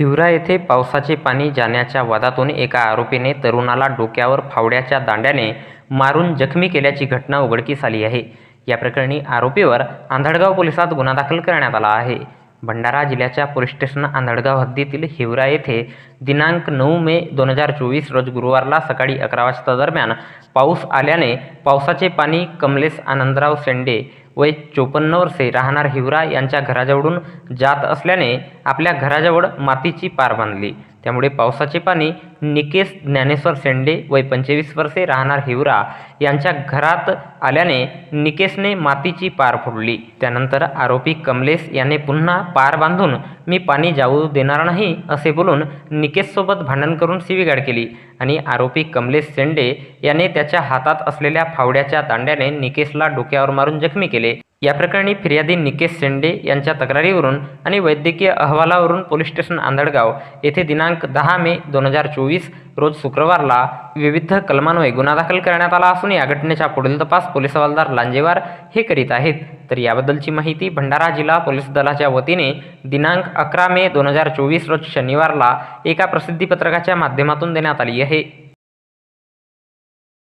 हिवरा येथे पावसाचे पाणी जाण्याच्या वादातून एका आरोपीने तरुणाला डोक्यावर फावड्याच्या दांड्याने मारून जखमी केल्याची घटना उघडकीस आली आहे. या प्रकरणी आरोपीवर आंधळगाव पोलिसात गुन्हा दाखल करण्यात आला आहे. भंडारा जिल्ह्याच्या पोलीस स्टेशन आंधळगाव हद्दीतील हिवरा येथे दिनांक नऊ मे दोन हजार चोवीस रोज गुरुवारला सकाळी अकरा वाजता दरम्यान पाऊस आल्याने पावसाचे पाणी कमलेश आनंदराव सेंडे वय चोपन्न वर्षे राहणार हिवरा यांच्या घराजवळून जात असल्याने आपल्या घराजवळ मातीची पार बांधली. त्यामुळे पावसाचे पाणी निकेश ज्ञानेश्वर सेंडे वय पंचवीस वर्षे राहणार हिवरा यांच्या घरात आल्याने निकेशने मातीची पार फोडली. त्यानंतर आरोपी कमलेश याने पुन्हा पार बांधून मी पाणी जाऊ देणार नाही असे बोलून निकेशसोबत भांडण करून शिवीगाळ केली आणि आरोपी कमलेश शेंडे याने त्याच्या हातात असलेल्या फावड्याच्या दांड्याने निकेशला डोक्यावर मारून जखमी केले. या प्रकरणी फिर्यादी निकेश शेंडे यांच्या तक्रारीवरून आणि वैद्यकीय अहवालावरून पोलीस स्टेशन आंधळगाव येथे दिनांक दहा मे दोन हजार चोवीस रोज शुक्रवारला विविध कलमान्वये गुन्हा दाखल करण्यात आला असून या घटनेचा पुढील तपास पोलीस हवालदार लांजेवार हे करीत आहेत. तर याबद्दलची माहिती भंडारा जिल्हा पोलीस दलाच्या वतीने दिनांक अकरा मे दोन हजार चोवीस रोज शनिवारला एका प्रसिद्धीपत्रकाच्या माध्यमातून देण्यात आली आहे.